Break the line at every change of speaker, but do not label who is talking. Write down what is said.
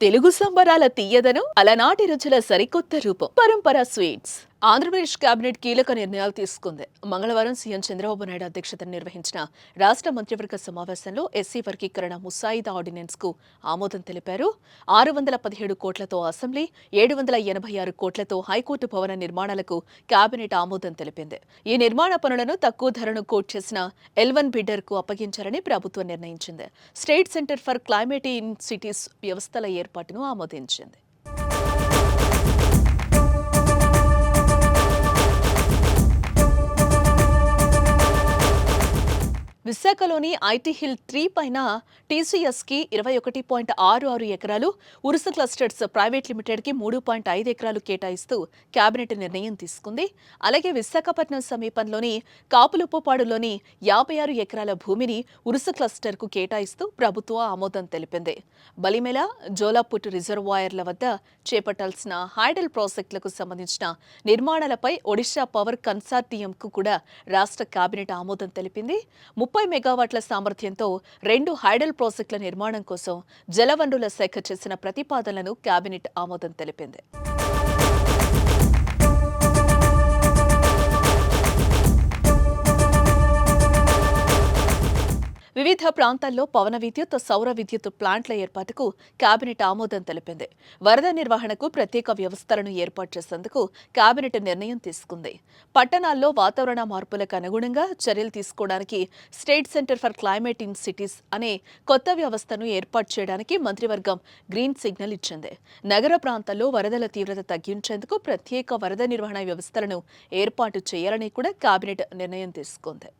తెలుగు సంబరాల తీయదను అలనాటి రుచుల సరికొత్త రూపం. పరంపర స్వీట్స్. ఆంధ్రప్రదేశ్ కేబినెట్ కీలక నిర్ణయాలు తీసుకుంది. మంగళవారం సీఎం చంద్రబాబు నాయుడు అధ్యక్షతన నిర్వహించిన రాష్ట్ర మంత్రివర్గ సమావేశంలో ఎస్సీ వర్గీకరణ ముసాయిదా ఆర్డినెన్స్కు ఆమోదం తెలిపారు. ఆరు వందల పదిహేడు కోట్లతో అసెంబ్లీ ఏడు వందల ఎనభై ఆరు కోట్లతో హైకోర్టు భవన నిర్మాణాలకు కేబినెట్ ఆమోదం తెలిపింది. ఈ నిర్మాణ పనులను తక్కువ ధరను కోట్ చేసిన ఎల్వన్ బిడ్డర్కు అప్పగించాలని ప్రభుత్వం నిర్ణయించింది. State centre for climate in cities వ్యవస్థల ఏర్పాటును ఆమోదించింది. విశాఖలోని ఐటీ హిల్ త్రీ పైన టీసీఎస్కి ఇరవై ఒకటి పాయింట్ ఆరు ఆరు ఎకరాలు ఉరుస క్లస్టర్స్ ప్రైవేట్ లిమిటెడ్కి మూడు పాయింట్ ఐదు ఎకరాలు కేటాయిస్తూ కేబినెట్ నిర్ణయం తీసుకుంది. అలాగే విశాఖపట్నం సమీపంలోని కాపులుప్పపాడులోని యాభై ఆరు ఎకరాల భూమిని ఉరుస క్లస్టర్కు కేటాయిస్తూ ప్రభుత్వం ఆమోదం తెలిపింది. బలిమెల జోలాపుట్ రిజర్వాయర్ల వద్ద చేపట్టాల్సిన హైడల్ ప్రాజెక్టులకు సంబంధించిన నిర్మాణాలపై ఒడిశా పవర్ కన్సార్టియంకు కూడా రాష్ట్ర కేబినెట్ ఆమోదం తెలిపింది. ముప్పై ముప్పై మెగావాట్ల సామర్థ్యంతో రెండు హైడల్ ప్రాజెక్టుల నిర్మాణం కోసం జలవనరుల శాఖ చేసిన ప్రతిపాదనలను కేబినెట్ ఆమోదం తెలిపింది. వివిధ ప్రాంతాల్లో పవన విద్యుత్ సౌర విద్యుత్ ప్లాంట్ల ఏర్పాటుకు కేబినెట్ ఆమోదం తెలిపింది. వరద నిర్వహణకు ప్రత్యేక వ్యవస్థలను ఏర్పాటు చేసేందుకు కేబినెట్ నిర్ణయం తీసుకుంది. పట్టణాల్లో వాతావరణ మార్పులకు అనుగుణంగా చర్యలు తీసుకోవడానికి state centre for climate in cities అనే కొత్త వ్యవస్థను ఏర్పాటు చేయడానికి మంత్రివర్గం గ్రీన్ సిగ్నల్ ఇచ్చింది. నగర ప్రాంతాల్లో వరదల తీవ్రత తగ్గించేందుకు ప్రత్యేక వరద నిర్వహణ వ్యవస్థలను ఏర్పాటు చేయాలని కూడా కేబినెట్ నిర్ణయం తీసుకుంది.